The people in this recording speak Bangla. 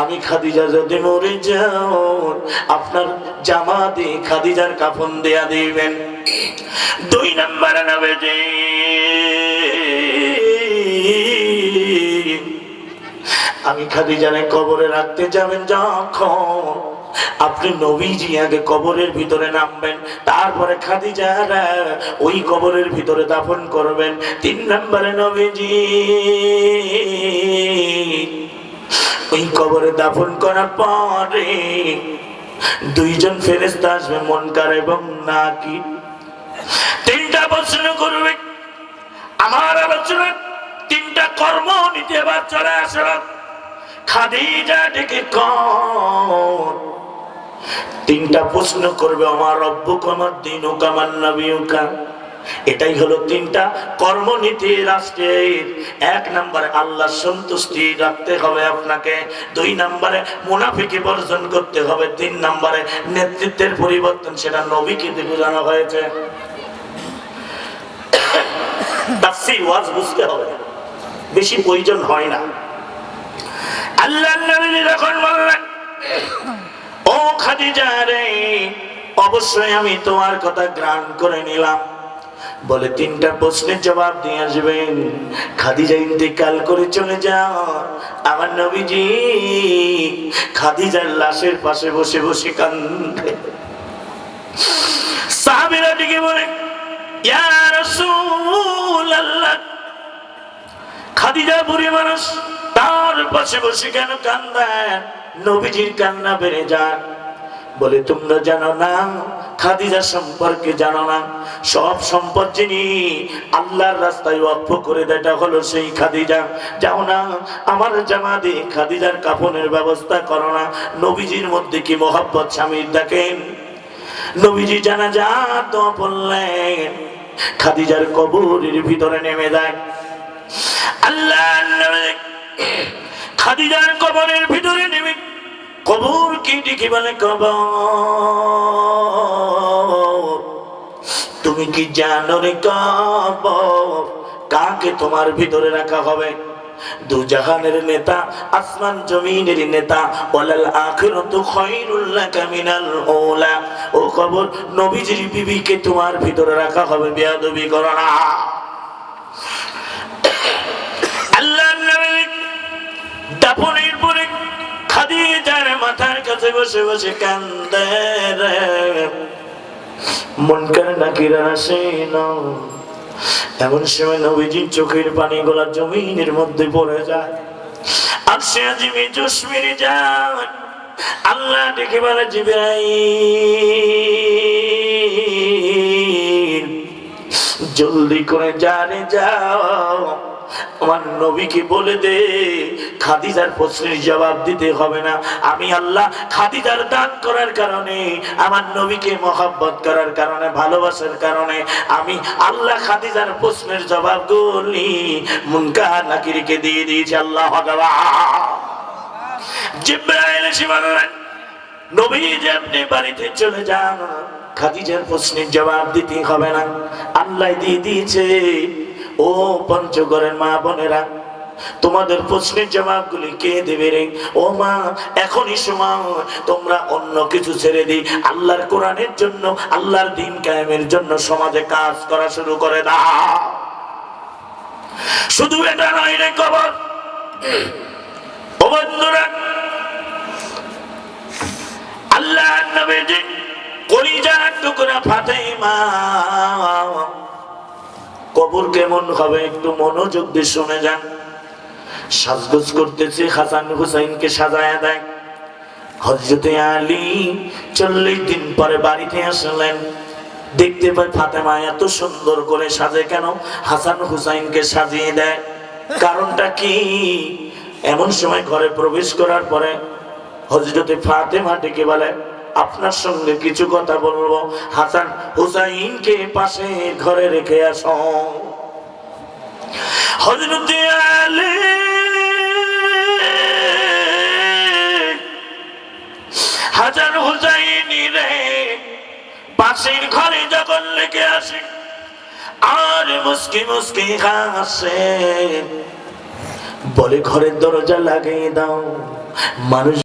আমি খাদিজা যদি মরে যাও, আপনার জামা দিয়ে খাদিজার কাফন দেয়া দিবেন। দুই নম্বর নবীজি, আমি খাদিজারে কবরে রাখতে যাবেন যখন আপনি নবীজি আগে কবরের ভিতরে নামবেন, তারপরে খাদিজারা ওই কবরের ভিতরে দাফন করবেন। তিন নম্বরে নবীজি কবরে দাফন করার পরে দুইজন ফেরেস্তা আসবে মনকার এবং নাকি। তিনটা প্রশ্ন করবে, আমার আলোচনা, তিনটা কর্ম নিতে এবার চলে আসলাম খাদিজা ডেকে কর। তিনটা প্রশ্ন করবে, আমার রব্ব কমার দিন ও কামার নবী এটাই হলো তিনটা কর্মনীতি রাষ্ট্রের। এক নম্বরে আল্লাহ সন্তুষ্টি রাখতে হবে আপনাকে, দুই নম্বরে মুনাফিকে বর্জন করতে হবে, তিন নম্বরে নেতৃত্বের পরিবর্তন, সেটা নবীকে বোঝানো হয়েছে। তাফসীর, ওয়াজ বুঝতে হবে। বেশি প্রয়োজন হয় না। আল্লাহ নবী যখন বললেন, ও খাদিজা রে, অবশ্যই আমি তোমার কথা গ্রহণ করে নিলাম। বলে, তিনটা প্রশ্নের জবাব দিয়ে আসবেন। খাদিজা ইন্তেকাল করে চলে যাও। আমার নবীজি, খাদিজার লাশের পাশে বসে বসে কান্দে সাহাবীরা দিকে বলে, ইয়া রাসূলুল্লাহ, খাদিজা বুড়ি মানুষ, তার পাশে বসে কেন কান্দেন নবীজির কান্না বেড়ে যান বলে, তোমরা জানো না, খাদিজা সম্পর্কে জানো না। সব সম্পদ যিনি আল্লাহর রাস্তায় অক্ষ করে দেটা হলো সেই খাদিজা। যাও না, আমার জামা দিয়ে খাদিজার কাফনের ব্যবস্থা করো না। নবীজির মধ্যে কি মোহাব্বত স্বামীর দেখেন? নবীজি জানা যা তো বললেন, খাদিজার কবরের ভিতরে নেমে যায়। আল্লাহ খাদিজার কবরের ভিতরে নেমে কবর কি দেখি বলে কবর? তুমি কি জানো রে কবর? কাকে তোমার ভিতরে রাখা হবে? দু জাহানের নেতা, আসমান জমিনের নেতা, ওয়ালাল আখিরাতু খায়রুল লাকা মিনাল উলা। ও কবর নবীজির বিবিকে তোমার ভিতরে রাখা হবে, বেয়াদবি করো না আল্লাহ নবী দাফনের পরে খাদিজার মাথার কাছে বসে বসে কান্দে রে। মন আসে না এমন সময় নবীজির চোখের পানি গোলা জমিনের মধ্যে পড়ে যায়। আর সে আজিমে জশ্মিরে যান আল্লাহ দেখে বলে, জিবরাইল, জলদি করে জানে যাও। আমার নবীকে বলে দে, খাদিজার প্রশ্নের জবাব দিতে হবে না। আমি আল্লাহ খাদিজার দান করার কারণে, আমার নবীকে মহাব্বত করার কারণে, ভালোবাসার কারণে, আমি আল্লাহ খাদিজার প্রশ্নের জবাব গুলি মুনকা নাকিরকে দিয়ে দিয়েছি, আল্লাহ জিব্রাইল এসে বললেন, নবী যে আপনি বাড়িতে চলে যান, খাদিজার প্রশ্নের জবাব দিতে হবে না। আল্লাহ দিয়ে দিয়েছে ও পঞ্চগড়ের মা বোনেরা, তোমাদের প্রশ্নের জবাবগুলি কে দেবে রে? ও মা, এখনই সময় তোমরা অন্য কিছু ছেড়ে দিই। আল্লাহর কোরআনের জন্য, আল্লাহর দিন কায়েমের জন্য সমাজে কাজ করা শুরু করে দাও। শুধু এটা নয় রে কবর। বন্ধুরা আল্লাহ নবীজি কলিজার টুকরা ফাতেমা কবর কেমন হবে একটু মনোযোগ দিয়ে শুনে যান। সাজগোজ করতেছে হাসান হুসাইনকে সাজায়া দেয় হজরতে আলী চল্লিশ দিন পরে বাড়িতে আসলেন। দেখতে পাই ফাতেমা এত সুন্দর করে সাজে কেন? হাসান হুসাইনকে সাজিয়ে দেয়। কারণটা কি? এমন সময় ঘরে প্রবেশ করার পরে হজরতে ফাতেমা ডেকে বলে আপনার সঙ্গে কিছু কথা বলব। হাসান হুসাইনকে পাশে ঘরে রেখে আস। হাজার হুসাইনি রে পাশের ঘরে যখন লেগে আসে, আর মুসকি মুসকি হাসে। বলে, ঘরের দরজা লাগিয়ে দাও। মানুষ